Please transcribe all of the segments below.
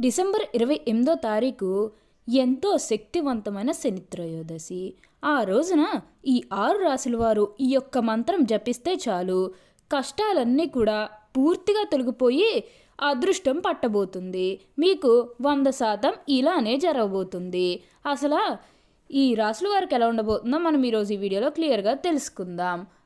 December ఇరవై ఎనిమిదో తారీఖు ఎంతో శక్తివంతమైన శని త్రయోదశి. ఆ రోజున ఈ ఆరు రాశుల వారు ఈ యొక్క మంత్రం జపిస్తే చాలు. కష్టాలన్నీ కూడా పూర్తిగా తొలగిపోయి అదృష్టం పట్టబోతుంది. మీకు వంద శాతం ఇలానే జరగబోతుంది. అసలు ఈ రాశుల వారికి ఎలా ఉండబోతుందో మనం ఈరోజు ఈ వీడియోలో క్లియర్గా తెలుసుకుందాం.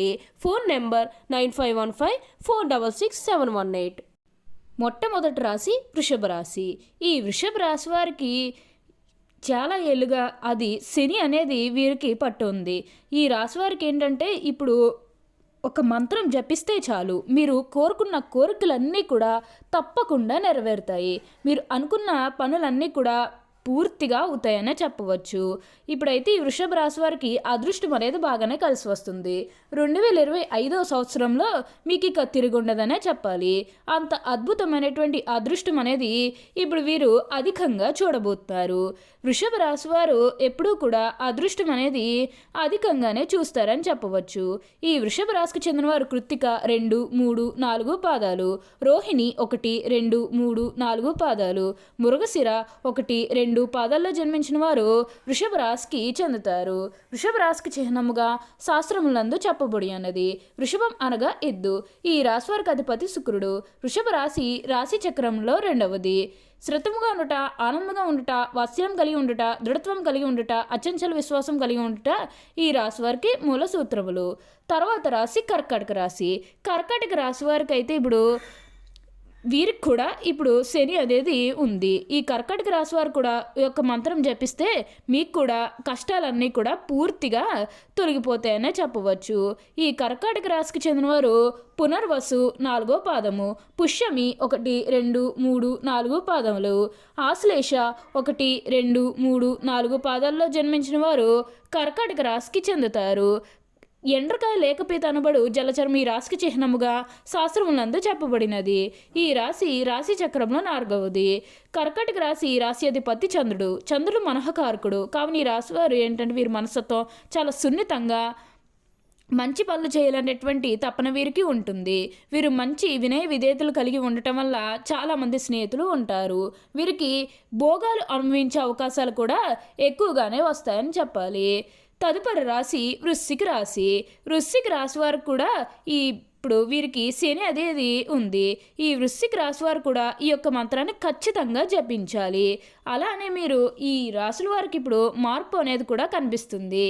చేయండి. Phone number nine five one five four double six seven one eight. మొట్టమొదటి రాశి వృషభ రాశి. ఈ వృషభ రాశి వారికి చాలా ఏళ్ళుగా అది శని అనేది వీరికి పట్టుంది ఈ రాశి వారికి ఏంటంటే ఇప్పుడు ఒక మంత్రం జపిస్తే చాలు. మీరు కోరుకున్న కోరికలన్నీ కూడా తప్పకుండా నెరవేరుతాయి. మీరు అనుకున్న పనులన్నీ కూడా పూర్తిగా అవుతాయనే చెప్పవచ్చు. ఇప్పుడైతే ఈ వృషభ రాశి వారికి అదృష్టం అనేది బాగానే కలిసి వస్తుంది. రెండు వేల ఇరవై ఐదవ సంవత్సరంలో మీకు ఇక తిరుగుండదనే చెప్పాలి. అంత అద్భుతమైనటువంటి అదృష్టం అనేది ఇప్పుడు వీరు అధికంగా చూడబోతున్నారు. వృషభ రాశి వారు ఎప్పుడూ కూడా అదృష్టం అనేది అధికంగానే చూస్తారని చెప్పవచ్చు. ఈ వృషభ రాశికి చెందిన వారు కృత్తిక రెండు మూడు నాలుగు పాదాలు. రోహిణి ఒకటి రెండు మూడు నాలుగు పాదాలు. మురుగశిర ఒకటి రెండు రెండు పాదాల్లో జన్మించిన వారు వృషభ రాశికి చెందుతారు. వృషభ రాశికి చిహ్నముగా శాస్త్రములందు చెప్పబడి అన్నది వృషభం అనగా ఎద్దు. ఈ రాశివారికి అధిపతి శుక్రుడు. వృషభ రాశి రాశి చక్రంలో రెండవది. శృతముగా ఉండుట ఆనందంగా ఉండుట వాత్సల్యం కలిగి ఉండుట దృఢత్వం కలిగి ఉండుట అచంచల విశ్వాసం కలిగి ఉండుట ఈ రాశి వారికి మూల సూత్రములు. తర్వాత రాశి కర్కాటక రాశి. కర్కాటక రాశి వారికి అయితే ఇప్పుడు వీరికి కూడా ఇప్పుడు శని అనేది ఉంది. ఈ కర్కటక రాశి వారు కూడా ఈ యొక్క మంత్రం జపిస్తే మీకు కూడా కష్టాలన్నీ కూడా పూర్తిగా తొలగిపోతాయనే చెప్పవచ్చు. ఈ కర్కాటక రాశికి చెందినవారు పునర్వసు నాలుగో పాదము పుష్యమి ఒకటి రెండు మూడు నాలుగు పాదములు ఆశ్లేష ఒకటి రెండు మూడు నాలుగు పాదాల్లో జన్మించిన వారు కర్కాటక రాశికి చెందుతారు. ఎండ్రకాయ లేకపోతే అనబడు జలచరం ఈ రాశికి చిహ్నముగా శాస్త్రములందు చెప్పబడినది. ఈ రాశి రాశి చక్రంలో నాలుగవది. కర్కటక రాశి రాశి అధిపతి చంద్రుడు. చంద్రుడు మనహకారకుడు కావున ఈ రాశి వారు ఏంటంటే వీరి మనస్తత్వం చాలా సున్నితంగా మంచి పనులు చేయాలనేటువంటి తపన వీరికి ఉంటుంది. వీరు మంచి వినయ విధేయతలు కలిగి ఉండటం వల్ల చాలామంది స్నేహితులు ఉంటారు. వీరికి భోగాలు అనుభవించే అవకాశాలు కూడా ఎక్కువగానే వస్తాయని చెప్పాలి. తదుపరి రాశి వృశ్చిక రాశి. వృశ్చిక రాశి వారు కూడా ఈ ఇప్పుడు వీరికి శని అనేది ఉంది. ఈ వృశ్చిక రాశి వారు కూడా ఈ యొక్క మంత్రాన్ని ఖచ్చితంగా జపించాలి. అలానే మీరు ఈ రాసుల వారికి ఇప్పుడు మార్పు అనేది కూడా కనిపిస్తుంది.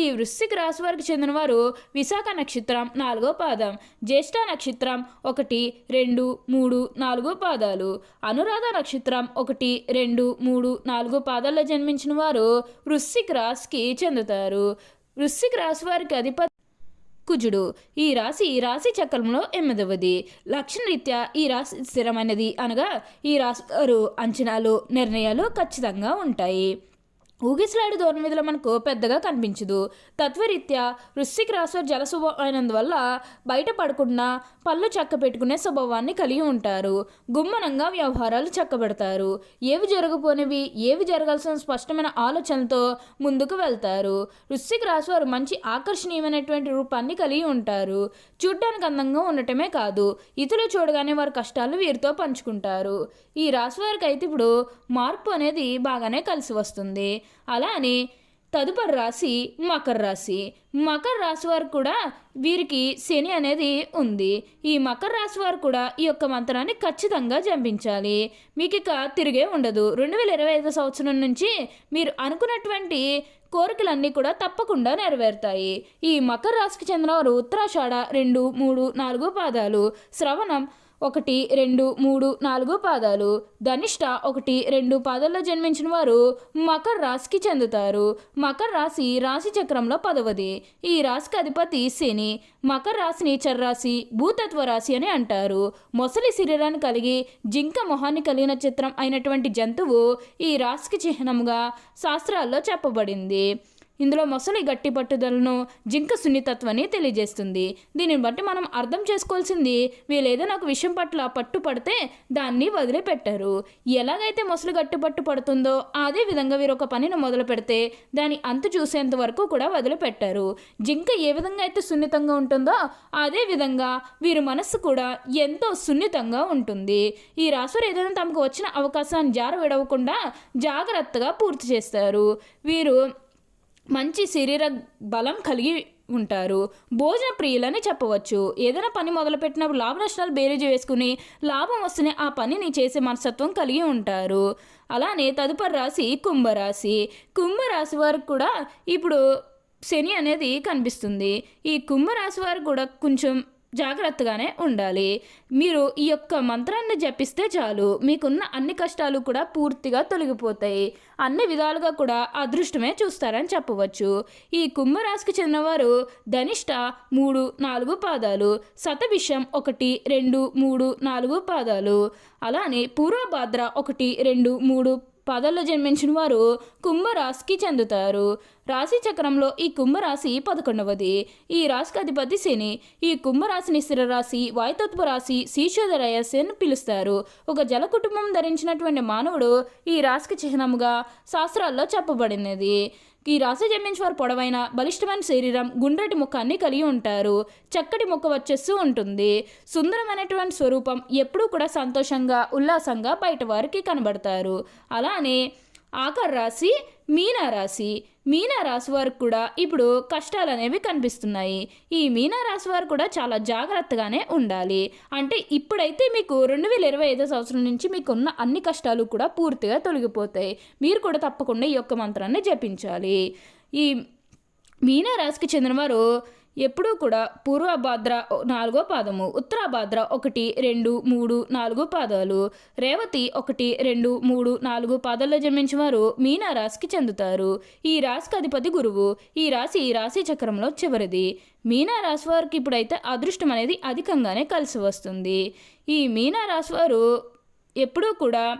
ఈ వృశ్చిక రాశి వారికి చెందిన వారు విశాఖ నక్షత్రం నాలుగో పాదం జ్యేష్ఠ నక్షత్రం ఒకటి రెండు మూడు నాలుగు పాదాలు అనురాధ నక్షత్రం ఒకటి రెండు మూడు నాలుగు పాదాల్లో జన్మించిన వారు వృశ్చిక రాశికి చెందుతారు. వృశ్చిక రాశి వారికి అధిపతి కుజుడు. ఈ రాశి రాశి చక్రంలో ఎనిమిదవది. లక్షణరీత్యా ఈ రాశి స్థిరమైనది అనగా ఈ రాశి వారు అంచనాలు నిర్ణయాలు ఖచ్చితంగా ఉంటాయి. ఊగిసలాడు దూరం మనకు పెద్దగా కనిపించదు. తత్వరీత్యా వృశ్చిక రాశివారు జల అయినందువల్ల బయట పడకుండా పళ్ళు చక్క పెట్టుకునే స్వభావాన్ని కలిగి ఉంటారు. గుమ్మనంగా వ్యవహారాలు చక్కబెడతారు. ఏవి జరగపోనివి ఏవి జరగాల్సిన స్పష్టమైన ఆలోచనలతో ముందుకు వెళ్తారు. వృశ్చిక రాశివారు మంచి ఆకర్షణీయమైనటువంటి రూపాన్ని కలిగి ఉంటారు. చూడ్డానికి అందంగా ఉండటమే కాదు ఇతరులు చూడగానే వారి కష్టాలు వీరితో పంచుకుంటారు. ఈ రాశి వారికి అయితే ఇప్పుడు మార్పు అనేది బాగానే కలిసి వస్తుంది. అలానే తదుపరి రాశి మకర రాశి. మకర రాశి వారు కూడా వీరికి శని అనేది ఉంది. ఈ మకర రాశి వారు కూడా ఈ యొక్క మంత్రాన్ని ఖచ్చితంగా జంపించాలి. మీకు ఇక తిరిగే ఉండదు. రెండు వేల ఇరవై ఐదు సంవత్సరం నుంచి మీరు అనుకున్నటువంటి కోరికలన్నీ కూడా తప్పకుండా నెరవేరుతాయి. ఈ మకర రాశికి చెందిన వారు ఉత్తరాషాఢ రెండు మూడు నాలుగు పాదాలు. శ్రవణం ఒకటి రెండు మూడు నాలుగు పాదాలు. ధనిష్ట ఒకటి రెండు పాదాల్లో జన్మించిన వారు మకర రాశికి చెందుతారు. మకర రాశి రాశి చక్రంలో పదవది. ఈ రాశికి అధిపతి శని. మకర రాశిని చర్రాశి భూతత్వ రాశి అని అంటారు. మొసలి శరీరాన్ని కలిగి జింక మొహాన్ని కలిగిన చిత్రం అయినటువంటి జంతువు ఈ రాశికి చిహ్నంగా శాస్త్రాల్లో చెప్పబడింది. ఇందులో మొసలి గట్టి పట్టుదలను జింక సున్నితత్వాన్ని తెలియజేస్తుంది. దీనిని బట్టి మనం అర్థం చేసుకోవాల్సింది వీళ్ళేదైనా ఒక విషయం పట్ల పట్టు పడితే దాన్ని వదిలిపెట్టారు. ఎలాగైతే మొసలి గట్టి పట్టు పడుతుందో అదే విధంగా వీరు ఒక పనిని మొదలు పెడితే దాని అంతు చూసేంత వరకు కూడా వదిలిపెట్టారు. జింక ఏ విధంగా అయితే సున్నితంగా ఉంటుందో అదే విధంగా వీరి మనస్సు కూడా ఎంతో సున్నితంగా ఉంటుంది. ఈ రాసులు ఏదైనా తమకు వచ్చిన అవకాశాన్ని జార విడవకుండా జాగ్రత్తగా పూర్తి చేస్తారు. వీరు మంచి శరీర బలం కలిగి ఉంటారు. భోజన ప్రియులని చెప్పవచ్చు. ఏదైనా పని మొదలుపెట్టినప్పుడు లాభ నష్టాలు బేరీజు వేసుకుని లాభం వస్తేనే ఆ పనిని చేసే మనస్తత్వం కలిగి ఉంటారు. అలానే తదుపరి రాశి కుంభరాశి. కుంభరాశి వారికి కూడా ఇప్పుడు శని అనేది కనిపిస్తుంది. ఈ కుంభరాశి వారు కూడా కొంచెం జాగ్రత్తగానే ఉండాలి. మీరు ఈ యొక్క మంత్రాన్ని జపిస్తే చాలు. మీకున్న అన్ని కష్టాలు కూడా పూర్తిగా తొలగిపోతాయి. అన్ని విధాలుగా కూడా అదృష్టమే చూస్తారని చెప్పవచ్చు. ఈ కుంభరాశికి చెందినవారు ధనిష్ట మూడు నాలుగు పాదాలు శతభిషం ఒకటి రెండు మూడు నాలుగు పాదాలు అలానే పూర్వభాద్ర ఒకటి రెండు మూడు పదల్లో జన్మించిన వారు కుంభరాశికి చెందుతారు. రాశి చక్రంలో ఈ కుంభరాశి పదకొండవది. ఈ రాశికి అధిపతి శని. ఈ కుంభరాశిని స్థిరరాశి వాయుతత్వ రాశి శీర్షోదరాశి అని పిలుస్తారు. ఒక జల కుటుంబం ధరించినటువంటి మానవుడు ఈ రాశికి చిహ్నముగా శాస్త్రాల్లో చెప్పబడినది. ఈ రాశి జన్మించేవారు పొడవైన బలిష్టమైన శరీరం గుండ్రటి ముఖాన్ని కలిగి ఉంటారు. చక్కటి ముఖ వచ్చేస్తూ ఉంటుంది. సుందరమైనటువంటి స్వరూపం ఎప్పుడూ కూడా సంతోషంగా ఉల్లాసంగా బయట వారికి కనబడతారు. అలానే ఆఖరి రాశి మీనారాశి. మీనారాశి వారికి కూడా ఇప్పుడు కష్టాలు అనేవి కనిపిస్తున్నాయి. ఈ మీనారాశి వారు కూడా చాలా జాగ్రత్తగానే ఉండాలి. అంటే ఇప్పుడైతే మీకు రెండు వేల ఇరవై ఐదో సంవత్సరం నుంచి మీకున్న అన్ని కష్టాలు కూడా పూర్తిగా తొలగిపోతాయి. మీరు కూడా తప్పకుండా ఈ యొక్క మంత్రాన్ని జపించాలి. ఈ మీనరాశికి చెందినవారు ఎప్పుడూ కూడా పూర్వభాద్ర నాలుగో పాదము ఉత్తరాభాద్ర ఒకటి రెండు మూడు నాలుగు పాదాలు రేవతి ఒకటి రెండు మూడు నాలుగు పాదాల్లో జన్మించిన వారు మీనా రాశికి చెందుతారు. ఈ రాశికి అధిపతి గురువు ఈ రాశి ఈ రాశి చక్రంలో చివరిది. మీనా రాశి వారికి ఇప్పుడైతే అదృష్టం అనేది అధికంగానే కలిసి వస్తుంది. ఈ మీనా రాశి వారు ఎప్పుడూ కూడా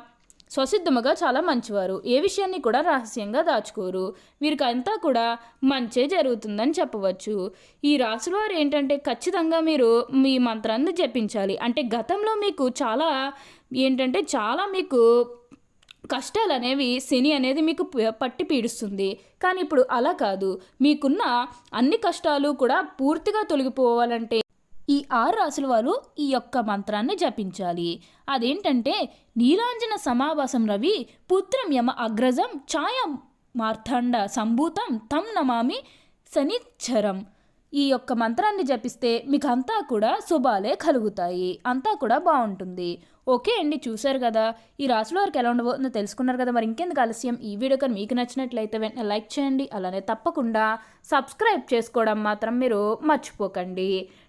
స్వసిద్ధముగా చాలా మంచివారు. ఏ విషయాన్ని కూడా రహస్యంగా దాచుకోరు. వీరికంతా కూడా మంచే జరుగుతుందని చెప్పవచ్చు. ఈ రాశుల వారు ఏంటంటే ఖచ్చితంగా మీరు మీ మంత్రాన్ని జపించాలి. అంటే గతంలో మీకు చాలా ఏంటంటే చాలా మీకు కష్టాలు అనేవి శని అనేది మీకు పట్టి పీడిస్తుంది. కానీ ఇప్పుడు అలా కాదు. మీకున్న అన్ని కష్టాలు కూడా పూర్తిగా తొలగిపోవాలంటే ఈ ఆరు రాసుల వారు ఈ యొక్క మంత్రాన్ని జపించాలి. అదేంటంటే నీలాంజన సమావాసం రవి పుత్రం యమ అగ్రజం ఛాయ మార్తాండ సంభూతం తం నమామి శనిచ్చరం ఈ యొక్క మంత్రాన్ని జపిస్తే మీకు అంతా కూడా శుభాలే కలుగుతాయి. అంతా కూడా బాగుంటుంది. ఓకే అండి చూశారు కదా? ఈ రాశుల వారికి ఎలా ఉండబోతుందో తెలుసుకున్నారు కదా? మరి ఇంకెందుకు ఆలస్యం? ఈ వీడియో కానీ మీకు నచ్చినట్లయితే వెంటనే లైక్ చేయండి. అలానే తప్పకుండా సబ్స్క్రైబ్ చేసుకోవడం మాత్రం మీరు మర్చిపోకండి.